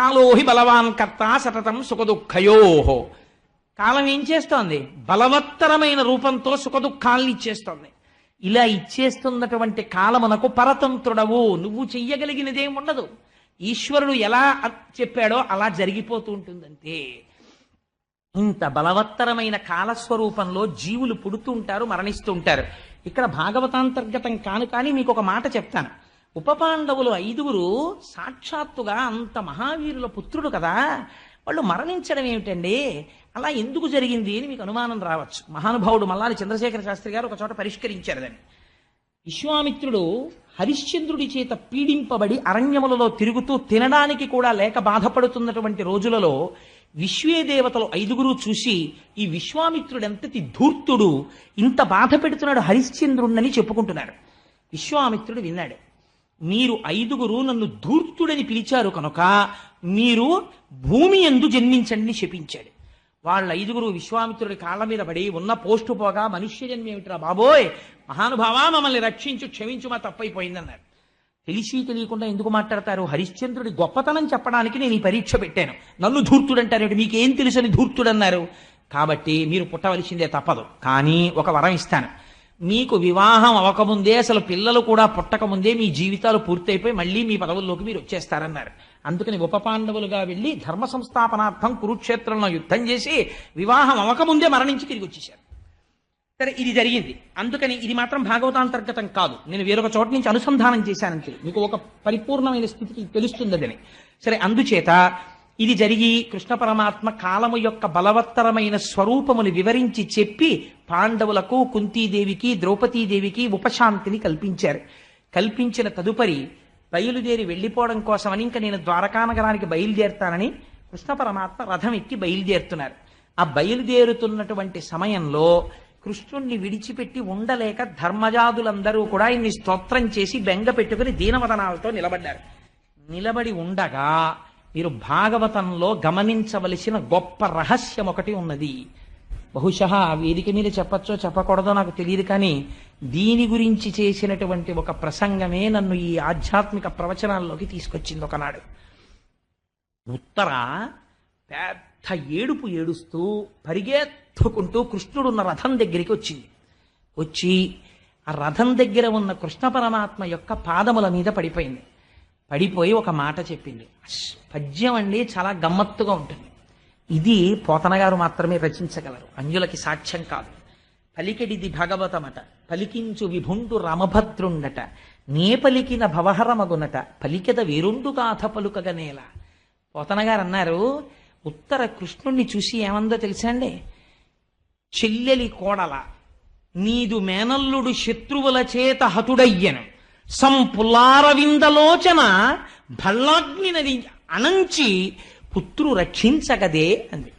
కాలోహి బలవాన్ కర్త సతతం సుఖదుఃఖయోహో కాలం ఏం చేస్తోంది? బలవత్తరమైన రూపంతో సుఖదుఖాల్ని ఇచ్చేస్తోంది. ఇలా ఇచ్చేస్తున్నటువంటి కాలమునకు పరతంత్రుడవు. నువ్వు చెయ్యగలిగినదేం ఉండదు. ఈశ్వరుడు ఎలా చెప్పాడో అలా జరిగిపోతూ ఉంటుందంతే. ఇంత బలవత్తరమైన కాలస్వరూపంలో జీవులు పుడుతూ ఉంటారు మరణిస్తూ ఉంటారు. ఇక్కడ భాగవతాంతర్గతం కాను కానీ మీకు ఒక మాట చెప్తాను. ఉపపాండవులు ఐదుగురు సాక్షాత్తుగా అంత మహావీరుల పుత్రుడు కదా. వాళ్ళు మరణించడం ఏమిటండి? అలా ఎందుకు జరిగింది అని మీకు అనుమానం రావచ్చు. మహానుభావుడు మల్లారి చంద్రశేఖర శాస్త్రి గారు ఒక చోట పరిష్కరించారు దాన్ని. విశ్వామిత్రుడు హరిశ్చంద్రుడి చేత పీడింపబడి అరణ్యములలో తిరుగుతూ తినడానికి కూడా లేక బాధపడుతున్నటువంటి రోజులలో విశ్వే దేవతలు ఐదుగురు చూసి ఈ విశ్వామిత్రుడు ఎంతటి ధూర్తుడు ఇంత బాధ పెడుతున్నాడు హరిశ్చంద్రుణ్ణని చెప్పుకుంటున్నారు. విశ్వామిత్రుడు విన్నాడు. మీరు ఐదుగురు నన్ను ధూర్తుడని పిలిచారు కనుక మీరు భూమి ఎందు జన్మించండి శపించాడు. వాళ్ళ ఐదుగురు విశ్వామిత్రుడి కాళ్ళ మీద పడి ఉన్న పోస్టు పోగా మనుష్య జన్మేమిట్రా బాబోయ్? మహానుభావా మమ్మల్ని రక్షించు క్షమించు మా తప్పైపోయిందన్నారు. తెలిసి తెలియకుండా ఎందుకు మాట్లాడతారు? హరిశ్చంద్రుడి గొప్పతనం చెప్పడానికి నేను ఈ పరీక్ష పెట్టాను. నన్ను ధూర్తుడంటారు మీకేం తెలుసని ధూర్తుడన్నారు. కాబట్టి మీరు పుట్టవలసిందే తప్పదు. కానీ ఒక వరం ఇస్తాను. మీకు వివాహం అవ్వకముందే అసలు పిల్లలు కూడా పుట్టకముందే మీ జీవితాలు పూర్తయిపోయి మళ్ళీ మీ పదవుల్లోకి మీరు వచ్చేస్తారన్నారు. అందుకని ఉప పాండవులుగా వెళ్ళి ధర్మ సంస్థాపనార్థం కురుక్షేత్రంలో యుద్ధం చేసి వివాహం అవ్వకముందే మరణించి తిరిగి వచ్చేశారు. సరే ఇది జరిగింది. అందుకని ఇది మాత్రం భాగవతాంతర్గతం కాదు. నేను వేరొక చోట నుంచి అనుసంధానం చేశానంతే మీకు ఒక పరిపూర్ణమైన స్థితికి తెలుస్తుంది అదని సరే అందుచేత ఇది జరిగి కృష్ణ పరమాత్మ కాలము యొక్క బలవత్తరమైన స్వరూపముని వివరించి చెప్పి పాండవులకు కుంతీదేవికి ద్రౌపదీదేవికి ఉపశాంతిని కల్పించారు. కల్పించిన తదుపరి బయలుదేరి వెళ్ళిపోవడం కోసమని ఇంకా నేను ద్వారకా నగరానికి బయలుదేరుతానని కృష్ణ పరమాత్మ రథం ఎక్కి బయలుదేరుతున్నారు. ఆ బయలుదేరుతున్నటువంటి సమయంలో కృష్ణుణ్ణి విడిచిపెట్టి ఉండలేక ధర్మజాదులందరూ కూడా ఇన్ని స్తోత్రం చేసి బెంగ పెట్టుకుని దీనవదనాలతో నిలబడ్డారు. నిలబడి ఉండగా మీరు భాగవతంలో గమనించవలసిన గొప్ప రహస్యం ఒకటి ఉన్నది. బహుశా వేదిక మీద చెప్పచ్చో చెప్పకూడదో నాకు తెలియదు కానీ దీని గురించి చేసినటువంటి ఒక ప్రసంగమే నన్ను ఈ ఆధ్యాత్మిక ప్రవచనాల్లోకి తీసుకొచ్చింది ఒకనాడు. ఉత్తర పెద్ద ఏడుపు ఏడుస్తూ పరిగెత్తుకుంటూ కృష్ణుడున్న రథం దగ్గరికి వచ్చింది. వచ్చి ఆ రథం దగ్గర ఉన్న కృష్ణ పరమాత్మ యొక్క పాదముల మీద పడిపోయింది. పడిపోయి ఒక మాట చెప్పింది. పద్యం అండి చాలా గమ్మత్తుగా ఉంటుంది. ఇది పోతనగారు మాత్రమే రచించగలరు. అంజులకి సాక్ష్యం కాదు. పలికెడిది భగవతమట. పలికించు విభుండు రామభద్రుండట. నే పలికిన భవహరమగునట. పలికెద వేరుండు గాథ పలుకగనేల పోతనగారు అన్నారు ఉత్తర కృష్ణుణ్ణి చూసి ఏమందో తెలుసా అండి? చెల్లెలి కోడల నీదు మేనల్లుడు శత్రువుల చేత హతుడయ్యను. సంపులారవిందలోచన భల్లాగ్ని నది అనంచి పుత్రు రక్షించగదే అంది.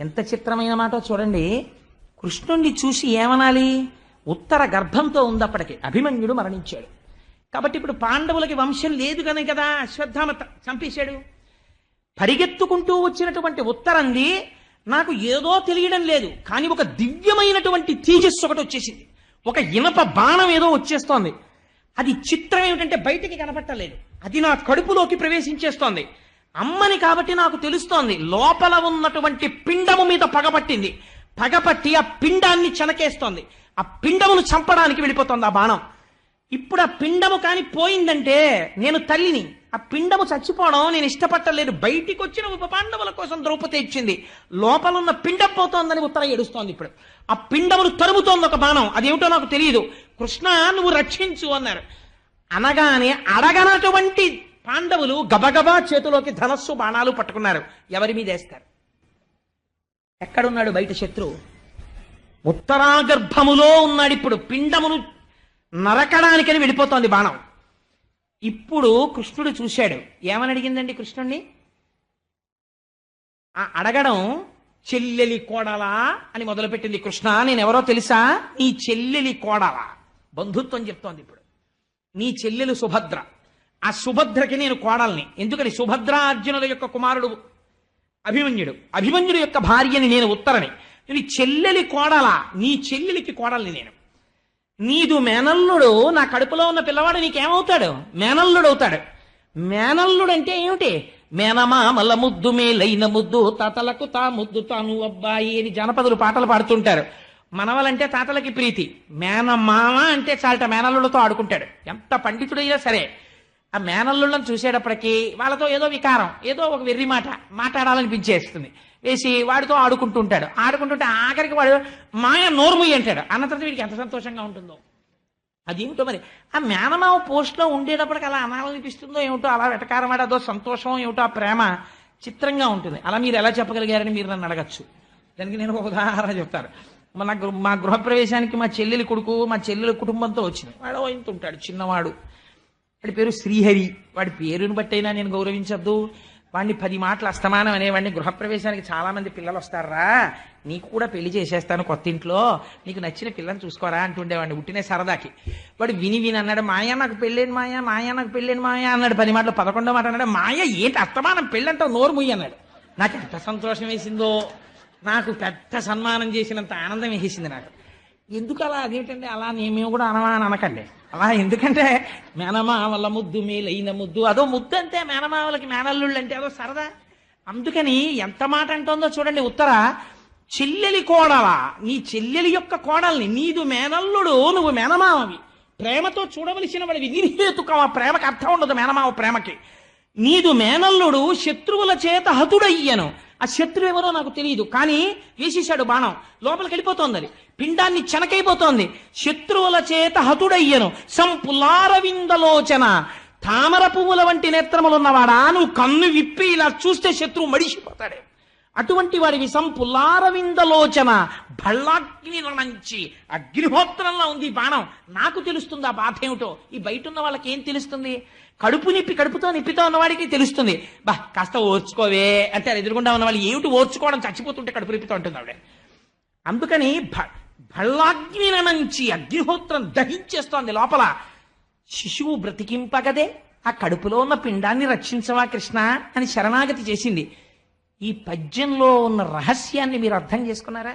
ఎంత చిత్రమైన మాట చూడండి. కృష్ణుణ్ణి చూసి ఏమనాలి? ఉత్తర గర్భంతో ఉంది అప్పటికి అభిమన్యుడు మరణించాడు. కాబట్టి ఇప్పుడు పాండవులకి వంశం లేదు కనుక కదా అశ్వత్థామ చంపేశాడు. పరిగెత్తుకుంటూ వచ్చినటువంటి ఉత్తరంది నాకు ఏదో తెలియడం లేదు కానీ ఒక దివ్యమైనటువంటి తేజస్సు ఒకటి వచ్చేసింది. ఒక ఇనప బాణం ఏదో వచ్చేస్తోంది. అది చిత్రం ఏమిటంటే బయటికి కనపట్టలేదు అది నా కడుపులోకి ప్రవేశించేస్తోంది. అమ్మని కాబట్టి నాకు తెలుస్తోంది లోపల ఉన్నటువంటి పిండము మీద పగపట్టింది పగపట్టి ఆ పిండాన్ని చెనకేస్తోంది ఆ పిండమును చంపడానికి వెళ్ళిపోతుంది ఆ బాణం. ఇప్పుడు ఆ పిండము కాని పోయిందంటే నేను తల్లిని. ఆ పిండము చచ్చిపోవడం నేను ఇష్టపట్టలేదు. బయటికి వచ్చిన ఉప పాండవుల కోసం ద్రౌపది ఇచ్చింది లోపల ఉన్న పిండం పోతోందని ఉత్తర ఏడుస్తోంది ఇప్పుడు. ఆ పిండమును తరుముతోంది ఒక బాణం. అదేమిటో నాకు తెలియదు కృష్ణ నువ్వు రక్షించు అన్నారు. అనగానే అడగనటువంటి పాండవులు గబగబా చేతిలోకి ధనస్సు బాణాలు పట్టుకున్నారు. ఎవరి మీద వేస్తారు? ఎక్కడున్నాడు బయట శత్రువు? ఉత్తరాగర్భములో ఉన్నాడు ఇప్పుడు. పిండమును నరకడానికని వెళ్ళిపోతోంది బాణం. ఇప్పుడు కృష్ణుడు చూశాడు. ఏమని అడిగిందండి కృష్ణుణ్ణి? ఆ అడగడం చెల్లెలి కోడలా అని మొదలుపెట్టింది కృష్ణ. నేను ఎవరో తెలుసా? నీ చెల్లెలి కోడలా. బంధుత్వం చెప్తోంది ఇప్పుడు. నీ చెల్లెలు సుభద్ర. ఆ సుభద్రకి నేను కోడల్ని. ఎందుకని? సుభద్ర అర్జునుల యొక్క కుమారుడు అభిమన్యుడు. అభిమన్యుడు యొక్క భార్యని నేను ఉత్తరని. నీ చెల్లెలి కోడలా. నీ చెల్లెలికి కోడల్ని నేను. నీదు మేనల్లుడు నా కడుపులో ఉన్న పిల్లవాడు నీకేమవుతాడు? మేనల్లుడు అవుతాడు మేనల్లుడు అంటే ఏమిటి? మేనమామల ముద్దు మేలైన ముద్దు తాతలకు తా ముద్దు తాను అబ్బాయి అని జనపదులు పాటలు పాడుతుంటారు. మనవలంటే తాతలకి ప్రీతి. మేనమామ అంటే చాలట మేనల్లులతో ఆడుకుంటాడు. ఎంత పండితుడైనా సరే. ఆ మేనల్లుళ్ళని చూసేటప్పటికీ వాళ్ళతో ఏదో వికారం ఏదో ఒక వెర్రి మాట మాట్లాడాలనిపించేస్తుంది. వేసి వాడితో ఆడుకుంటూ ఉంటాడు ఆడుకుంటుంటే ఆఖరికి వాడు మాయ నోర్ముయ్యి అంటాడు. అన్న తర్వాత వీడికి ఎంత సంతోషంగా ఉంటుందో. అదేమిటో మరి? ఆ మేనమావ పోస్ట్లో ఉండేటప్పటికి అలా అనాలనిపిస్తుందో ఏమిటో అలా వెటకారం అదో సంతోషం ఏమిటో ఆ ప్రేమ చిత్రంగా ఉంటుంది. అలా మీరు ఎలా చెప్పగలిగారని మీరు నన్ను అడగచ్చు. దానికి నేను ఒక ఉదాహరణ చెప్తాను. మన మా గృహప్రవేశానికి మా చెల్లెలి కొడుకు మా చెల్లెలి కుటుంబంతో వచ్చింది. వాడు ఇంత ఉంటాడు చిన్నవాడు. వాడి పేరు శ్రీహరి. వాడి పేరుని బట్టైనా నేను గౌరవించద్దు. వాడిని పది మాటలు అస్తమానం అనేవాడిని గృహప్రవేశానికి చాలా మంది పిల్లలు వస్తారా? నీకు కూడా పెళ్ళి చేసేస్తాను కొత్త ఇంట్లో నీకు నచ్చిన పిల్లని చూసుకోరా అంటుండేవాడిని ఉట్టినే సరదాకి. వాడు విని విని అన్నాడు మాయా నాకు పెళ్ళేను మాయా? మాయా నాకు పెళ్ళేను మాయా? అన్నాడు పది మాటలు. పదకొండో మాట అన్నాడు మాయ ఏంటి అస్తమానం? పెళ్ళంటావు నోరు ముయ్యి అన్నాడు. నాకు ఎంత సంతోషం వేసిందో నాకు పెద్ద సన్మానం చేసినంత ఆనందం వేసింది నాకు. ఎందుకు అలా అదేంటండి అలా నేను మేము కూడా అనమా అని అనకండి. ఎందుకంటే మేనమావల ముద్దు మేలైన ముద్దు. అదో ముద్దు అంతే మేనమావలకి మేనల్లుళ్ళు అంటే అదో సరదా. అందుకని ఎంత మాట అంటుందో చూడండి ఉత్తర. చెల్లెలి కోడల నీ చెల్లెలి యొక్క కోడల్ని నీదు మేనల్లుడు నువ్వు మేనమావవి ప్రేమతో చూడవలసిన వాడివి నిర్హేతుకం ఆ ప్రేమకి అర్థం ఉండదు మేనమావ ప్రేమకి. నీదు మేనల్లుడు శత్రువుల చేత హతుడయ్యను. ఆ శత్రువు ఎవరో నాకు తెలియదు. కానీ వేసేశాడు బాణం. లోపలికి వెళ్ళిపోతోంది అది. పిండాన్ని చెనకైపోతోంది. శత్రువుల చేత హతుడయ్యను. సంపులారవిందలోచన తామర పువ్వుల వంటి నేత్రములున్నవాడా? నువ్వు కన్ను విప్పి ఇలా చూస్తే శత్రువు మడిసిపోతాడే అటువంటి వారి విషం పుల్లారవిందలోచన భళ్ళాగ్ని రణంచి అగ్నిహోత్రంలో ఉంది ఈ బాణం. నాకు తెలుస్తుంది ఆ బాధ ఏమిటో. ఈ బయట ఉన్న వాళ్ళకి ఏం తెలుస్తుంది? కడుపు నిప్పి కడుపుతో నిప్పితో ఉన్నవాడికి తెలుస్తుంది. బా కాస్త ఓర్చుకోవే అంటే అది ఎదురుగుండా ఉన్న వాళ్ళు ఏమిటి ఓర్చుకోవడం? చచ్చిపోతుంటే కడుపు నిప్పితో ఉంటుంది ఆవిడ. అందుకని భ- భళ్ళాగ్ని రణంచి అగ్నిహోత్రం దహించేస్తోంది లోపల. శిశువు బ్రతికింపగదే ఆ కడుపులో ఉన్న పిండాన్ని రక్షించవా కృష్ణ అని శరణాగతి చేసింది. ఈ పద్యంలో ఉన్న రహస్యాన్ని మీరు అర్థం చేసుకున్నారా?